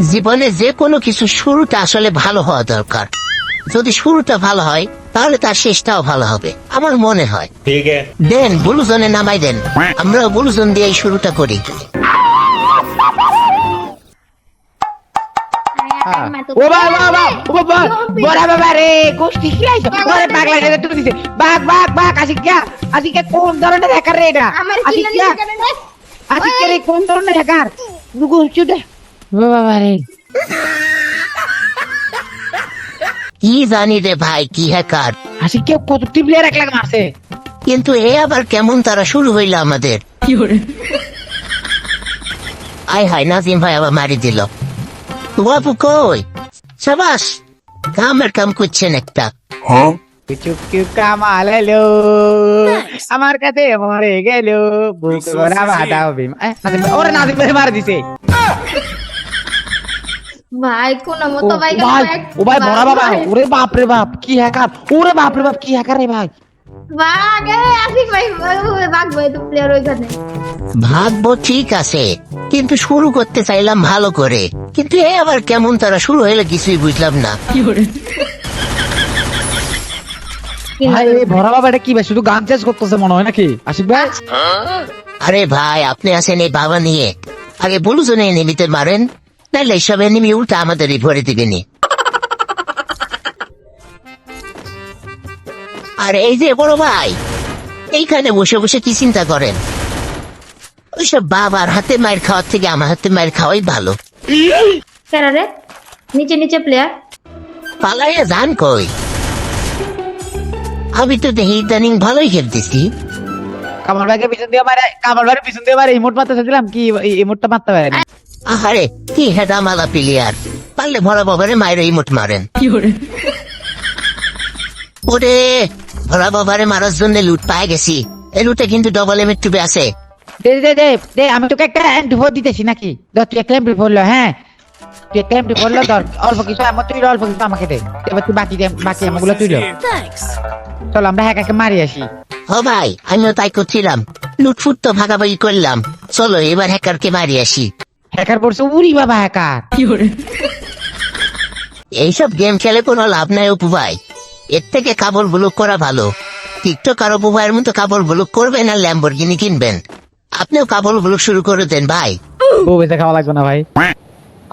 জীবনে যে কোনো কিছু শুরুটা আসলে ভালো হওয়া দরকার। যদি শুরুটা ভালো হয় তাহলে তার শেষটাও ভালো হবে আমার মনে হয়। দেন বুলুজনে নামাই দেন। আমরা বুলুজন দিয়ে শুরুটা করি। কোন ধরনের বাবা রে কি জানি রে ভাই কি হ্যাকার আসি কে কত টিপলিয়ার এক লাখ মারছে? কিন্তু এ আবার কেমন তারা শুরু হইল আমাদের? আয় হায় নাজিম ভাই আবার মারি দিল। বাবু কই? সাবাস কামের কাম করছেন একটা। চুপ চুপ কামাল আমার কাছে মরে গেল। বুক ভরা বাধা হবে ওরে নাজিম ভাই মার দিছে। ভাই কোন মতো ভাই ভাই ও ভাই বড়া বাবা ওরে বাপ রে বাপ কি হ্যাকার ওরে বাপ রে বাপ কি হ্যাকার রে ভাই। এ, আশিক ভাই তো প্লেয়ার ওইখানে। ভাববো ঠিক আছে কিন্তু শুরু করতে চাইলাম ভালো করে। কিন্তু এ আবার কেমন তারা শুরু হইলে কিছুই বুঝলাম না। ভাই এই ভরা বাবা এটা কি ভাই শুধু গান চেঞ্জ করতেছে মনে হয় নাকি? আশিক ভাই? আরে ভাই আপনি আছেন এই বাবা নিয়ে। আগে বলুন নিমিতে মারেন। নাহলে এইসব এনিমি উল্টা আমাদেরই ভরে দিবেনি আর এই যে বড় ভাই এইখানে বসে বসে কি চিন্তা করেন ওইসব বাবার হাতে মায়ের খাওয়ার থেকে আমার হাতে মায়ের খাওয়াই ভালো কেন রে নিচে নিচে প্লেয়ার পালাইয়া যান কই আমি তো দেখি ইদানিং ভালোই খেলতেছি কামাল ভাইকে পিছন দিয়ে মারে কামাল ভাইয়ের পিছন দিয়ে মারে ইমোট মারতে চাইছিলাম কি ইমোটটা মারতে পারে না আহারে কি হেডা মালা প্লেয়ার পারলে ভরা বাবারে মায়ের ইমোট মারেন। ওরে ভরা বাবারে মারার জন্য লুট পায় গেছি। এই লুটে কিন্তু ডবল এম টুবে আছে। দে দে দে দে আমি তোকে একটা ফোর দিতেছি নাকি? ধর তুই একটা ফোরলো হ্যাঁ? তুই একটা ধর অল্প কিছু আমার তুই অল্প কিছু আমাকে দে। এবার তুই বাকি বাকি আমাগুলো তুই লো। চল আমরা হ্যাকাকে মারি আসি। ও ভাই আমিও তাই করছিলাম। লুটফুট তো ভাগাভাগি করলাম। চলো এবার হ্যাকারকে মারি আসি। হ্যাকার পড়ছে উরি বাবা হ্যাকার। এইসব গেম খেলে কোনো লাভ নাই অপু ভাই। এর থেকে কাপড় ব্লক করা ভালো। টিকটক আর অপু ভাইয়ের মতো কাবল ব্লক করবেন আর ল্যাম্বরগিনি কিনবেন। আপনিও কাপড় ব্লক শুরু করে দেন ভাই। বউ বেঁচে খাওয়া লাগবে না ভাই।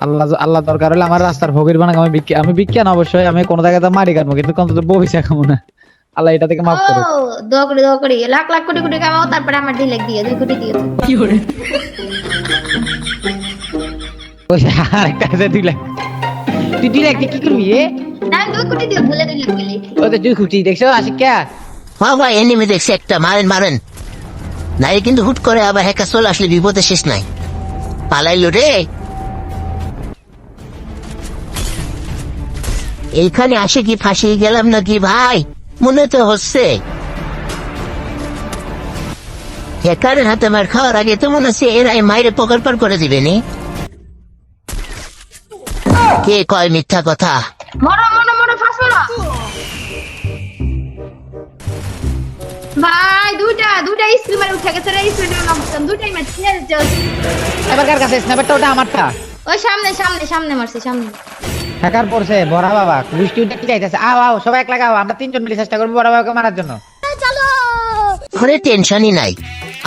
আল্লাহ আল্লাহ দরকার হলে আমার রাস্তার ফকির বানাক আমি বিজ্ঞান আমি বিজ্ঞান অবশ্যই আমি কোনো জায়গাতে মারি কাটবো কিন্তু অন্তত বউ বেঁচে খাব না। আল্লাহ এটা থেকে মাফ করো দোয়া করে দোয়া করে। লাখ লাখ কোটি কোটি কামাও তারপরে আমার ডিলেক দিয়ে দুই কোটি দিয়ে। ওই আরেকটা আছে দুই লাখ তুই দুই লাখ কি করবি রে না দুই কোটি দিয়ে ভুলে দিলাম গেলি ও তো তুই খুঁটি দেখছ আশিক কে হ্যাঁ ভাই এনিমি দেখছি একটা মারেন মারেন। নাই কিন্তু হুট করে আবার হ্যাকার চলে আসলে বিপদে শেষ নাই। পালাইলো রে। এইখানে আসে কি ফাঁসিয়ে গেলাম নাকি ভাই? মনে তো হচ্ছে। হ্যাকারের হাতে মার খাওয়ার আগে তো মনে হচ্ছে এরাই মায়ের পকার পার করে দিবে নি। কে কয় মিথ্যা কথা? মরো মরো মরো ফাঁস মরো। ভাই দুইটা দুইটা স্ক্রিমার উঠে গেছে রে স্ক্রিমার দুইটাই ম্যাচ এবার কার কাছে? স্ন্যাপারটা ওটা আমারটা? ওই সামনে সামনে সামনে মারছে সামনে। হ্যাকার পড়ছে বড়া বাবা। বৃষ্টি উঠে কি যাইতেছে? আও আও সবাই এক লাগাও। আমরা তিনজন মিলে চেষ্টা করব বড় বাবাকে মারার জন্য। ঘরে টেনশনই নাই।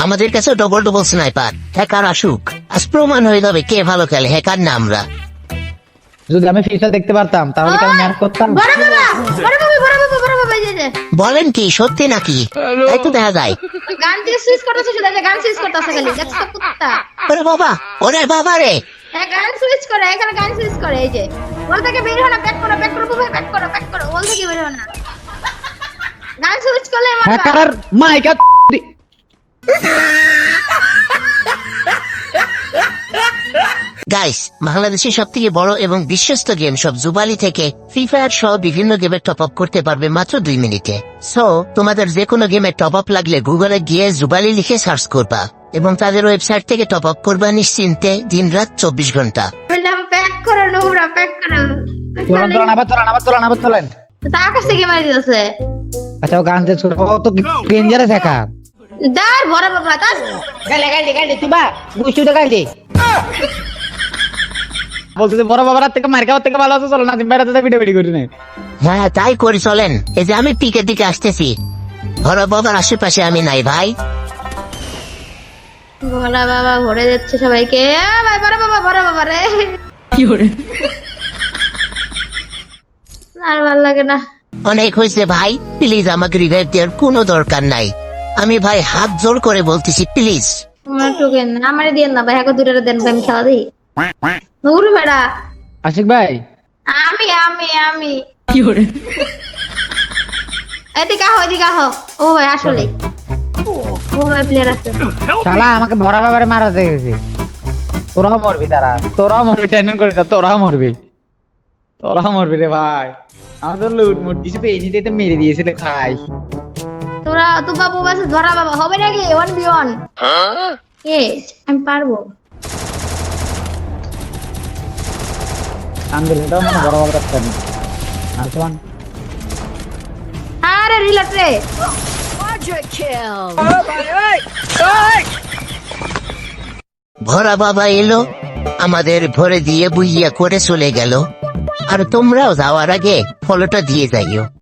আমাদের কাছে ডবল ডবল স্নাইপার হ্যাকার আসুক। আজ প্রমাণ হয়ে যাবে কে ভালো খেলে। হ্যাকার না আমরা। যদি আমি ফিউচার দেখতে পারতাম তাহলে কি আমি ম্যানেজ করতাম? বড় বাবা বড় বাবা বড় বাবা বড় বাবা এই যে বলেন কি সত্যি নাকি? তাই তো দেখা যায়। গান দিয়ে সুইচ করতেছে শুধু এই গান সুইচ করতেছে খালি দেখছ তো কুত্তা। ওরে বাবা ওরে বাবা রে। হ্যাঁ গান সুইচ করে এখানে গান সুইচ করে এই যে। ওল থেকে বের হো না ব্যাক করো ব্যাক করো ভাই ব্যাক করো ব্যাক করো ওল থেকে বের হো না। গান সুইচ করলে মারবা হ্যাকার মাইকা গাইস বাংলাদেশের সব থেকে বড় এবং বিশ্বস্ত গেম সব জুবালি থেকে ফ্রি ফায়ার সহ বিভিন্ন গেমের টপ আপ করতে পারবে মাত্র দুই মিনিটে। সো তোমাদের যে কোনো গেমের টপ আপ লাগলে গুগলে গিয়ে জুবালি লিখে সার্চ করবা এবং তাদের ওয়েবসাইট থেকে টপ আপ করবা নিশ্চিন্তে দিন রাত চব্বিশ ঘণ্টা। বললাম প্যাক করো নোংরা প্যাক করো। তোলান তোলান আবার তোলান আবার তোলান আবার তোলেন। তা আকাশ থেকে মারি দিতেছে আচ্ছা ও গান চেঞ্জ করে ও তো ডেঞ্জারাস হ্যাকার দার বড় বাবা তার গালে গালে গালে তুই বা বুঝছি তো গালে বলতেছে বড় বাবার থেকে মার খাওয়ার থেকে ভালো আছে চলো নাজিম ভিডিও ভিডিও করি না হ্যাঁ তাই করি চলেন। এই যে আমি পিকের দিকে আসতেছি। বড় বাবার আশেপাশে আমি নাই ভাই। ভোলা বাবা ভরে যাচ্ছে সবাইকে। আ, ভাই বড় বাবা বড় বাবা রে। আর ভালো লাগে না। অনেক হয়েছে ভাই। প্লিজ আমাকে রিভাইভ দেওয়ার কোনো দরকার নাই। আমি ভাই হাত জোর করে বলতেছি প্লিজ। আমার টোকেন আমারে দিয়েন না ভাই। দেন ভাই, আমি খেলা দিই। নূর বেড়া। আশিক ভাই। আমি আমি আমি। এদিকে আহ এদিকে আহ। ও ভাই আসলে। ও ভাই প্লেয়ার আছে। শালা আমাকে বড় বাবারে মারা দেখেছে তোরাও মরবি তারা তোরাও মরবি টেনশন করে তোরাও মরবি। তোরাও মরবি রে ভাই। আমাদের লুট মুট কিছু পেয়ে নিতে তো মেরে দিয়েছিল খাই। তোরা তো বাবু বাস ধরা বাবা হবে নাকি? ওয়ান বি ওয়ান এ আমি পারব। আন্দোলন এটাও মানে বড় বড় রাস্তা নেই আর তোমার আরে রিলাট রে। ভরা বাবা এলো আমাদের ভরে দিয়ে বুইয়া করে চলে গেল। আর তোমরাও যাওয়ার আগে ফলোটা দিয়ে যাইও।